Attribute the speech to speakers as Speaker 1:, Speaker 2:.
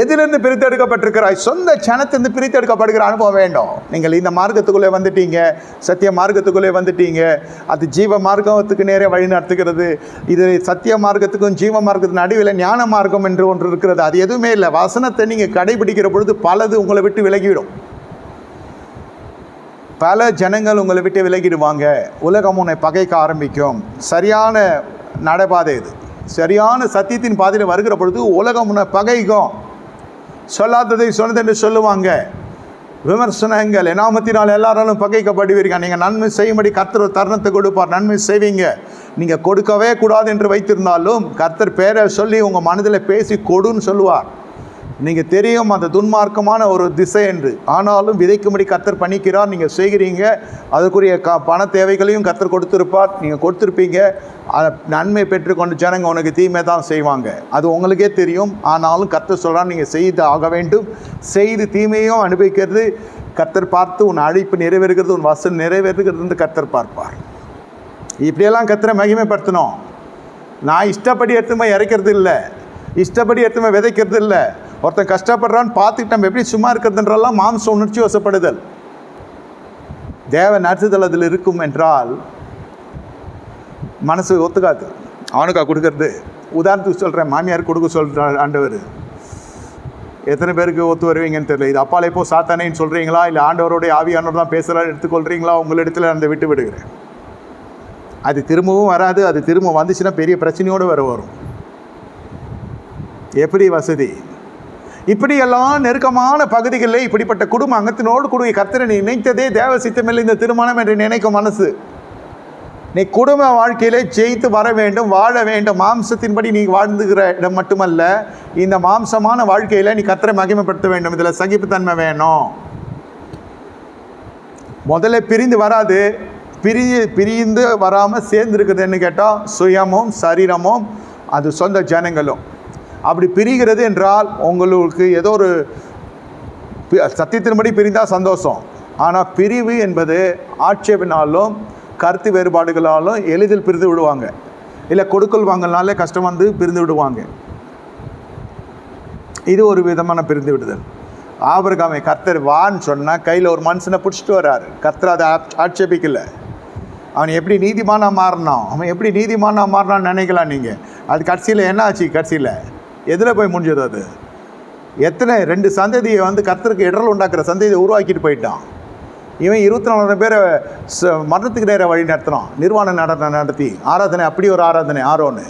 Speaker 1: எதிலிருந்து பிரித்தெடுக்கப்பட்டிருக்கிறாய் சொந்த சனத்திலிருந்து பிரித்தெடுக்கப்படுகிற அனுபவம் வேண்டும் நீங்கள் இந்த மார்க்கத்துக்குள்ளே வந்துட்டீங்க சத்திய மார்க்கத்துக்குள்ளே வந்துட்டீங்க அது ஜீவ மார்க்கத்துக்கு நேரே வழி நடத்துகிறது இது சத்திய மார்க்கத்துக்கும் ஜீவ மார்க்கத்துக்கு நடுவில் ஞான மார்க்கம் என்று ஒன்று இருக்கிறது அது எதுவுமே இல்லை வசனத்தை நீங்கள் கடைபிடிக்கிற பொழுது பலது உங்களை விட்டு விலகிவிடும் பல ஜனங்கள் உங்களை விட்டு விலகிடுவாங்க உலகம் உன்னை பகைக்க ஆரம்பிக்கும் சரியான நடைபாதை இது சரியான சத்தியத்தின் பாதையில் வருகிற பொழுது உலகம் உன்னை பகைக்கும் சொல்லாததை சொன்னது என்று சொல்லுவாங்க விமர்சனங்கள் எனாமத்தினால் எல்லாராலும் பகைக்கப்படுவீர்கள் நீங்கள் நன்மை செய்யும்படி கர்த்தர் தருணத்தை கொடுப்பார் நன்மை செய்வீங்க நீங்கள் கொடுக்கவே கூடாது என்று வைத்திருந்தாலும் கர்த்தர் பேரை சொல்லி உங்கள் மனதில் பேசி கொடுன்னு சொல்லுவார் நீங்கள் தெரியும் அந்த துன்மார்க்கமான ஒரு திசை என்று ஆனாலும் விதைக்கும்படி கத்தர் பண்ணிக்கிறார் நீங்கள் செய்கிறீங்க அதுக்குரிய க பண தேவைகளையும் கத்தர் கொடுத்துருப்பார் நீங்கள் கொடுத்துருப்பீங்க நன்மை பெற்றுக்கொண்டு ஜனங்க உனக்கு தீமை தான் செய்வாங்க அது உங்களுக்கே தெரியும் ஆனாலும் கத்தர் சொல்கிறார் நீங்கள் செய்து ஆக வேண்டும் செய்து தீமையும் அனுபவிக்கிறது கத்தர் பார்த்து உன் அழைப்பு நிறைவேறுகிறது உன் வசதி நிறைவேறுகிறது வந்து கத்தர் பார்ப்பார் இப்படியெல்லாம் கத்தரை மகிமைப்படுத்தணும் நான் இஷ்டப்படி எடுத்துமே இறைக்கிறது இல்லை இஷ்டப்படி எடுத்துமே விதைக்கிறது இல்லை ஒருத்தன் கஷ்டப்படுறான்னு பார்த்துட்டு நம்ம எப்படி சும்மா இருக்கிறதுன்றெல்லாம் மாம்ச உணர்ச்சி வசப்படுதல் தேவன் அறுத்துதல் அதில் இருக்கும் என்றால் மனசு ஒத்துக்காது அவனுக்கா கொடுக்கறது உதாரணத்துக்கு சொல்கிறேன் மாமியார் கொடுக்க சொல்கிறார் ஆண்டவர் எத்தனை பேருக்கு ஒத்து வருவீங்கன்னு தெரியல இது அப்பாலே போ சாத்தானேன்னு சொல்கிறீங்களா இல்லை ஆண்டவரோடைய ஆவியானவர் தான் பேசுகிறான்னு எடுத்துக்கொள்கிறீங்களா உங்களிடத்தில் அந்த விட்டு விடுகிறேன் அது திரும்பவும் வராது அது திரும்ப வந்துச்சுன்னா பெரிய பிரச்சனையோடு வர வரும் எப்படி வசதி இப்படியெல்லாம் நெருக்கமான பகுதிகளில் இப்படிப்பட்ட குடும்ப அங்கத்தினோடு கூடிய நீ நினைத்ததே தேவ சித்தமில்லை இந்த திருமணம் என்று நினைக்கும் மனசு நீ குடும்ப வாழ்க்கையிலே ஜெயித்து வர வேண்டும் வாழ வேண்டும் மாம்சத்தின்படி நீ வாழ்ந்துகிற இடம் மட்டுமல்ல இந்த மாம்சமான வாழ்க்கையில் நீ கத்தரை மகிமைப்படுத்த வேண்டும் இதில் சகிப்புத்தன்மை வேணும் முதல்ல பிரிந்து வராது பிரிஞ்சு பிரிந்து வராமல் சேர்ந்துருக்குதுன்னு கேட்டால் சுயமும் சரீரமும் அது சொந்த ஜனங்களும் அப்படி பிரிகிறது என்றால் உங்களுக்கு ஏதோ ஒரு சத்தியத்தின்படி பிரிந்தால் சந்தோஷம் ஆனால் பிரிவு என்பது ஆட்சேபினாலும் கருத்து வேறுபாடுகளாலும் எளிதில் பிரிந்து விடுவாங்க இல்லை கொடுக்கல் வாங்கினாலே கஷ்டம் வந்து பிரிந்து விடுவாங்க இது ஒரு விதமான பிரிந்து விடுதல் ஆபிரகாமை கர்த்தர் வான்னு சொன்னால் கையில் ஒரு மனுஷனை பிடிச்சிட்டு வர்றாரு கர்த்தர் அதை ஆட்சேபிக்கலை அவன் எப்படி நீதிமானாக மாறினான் அவன் எப்படி நீதிமானாக மாறினான்னு நினைக்கலாம் நீங்கள் அது கடைசியில் என்ன ஆச்சு கடைசியில் எதில் போய் முடிஞ்சது அது எத்தனை ரெண்டு சந்ததியை வந்து கத்தருக்கு இடரல் உண்டாக்குற சந்ததியை உருவாக்கிட்டு போயிட்டான் இவன் இருபத்தி நாலாயிரம் பேரை மரணத்துக்கு நேர வழி நடத்தினான் நிர்வாண நடனம் நடத்தி ஆராதனை அப்படி ஒரு ஆராதனை ஆரோன்னு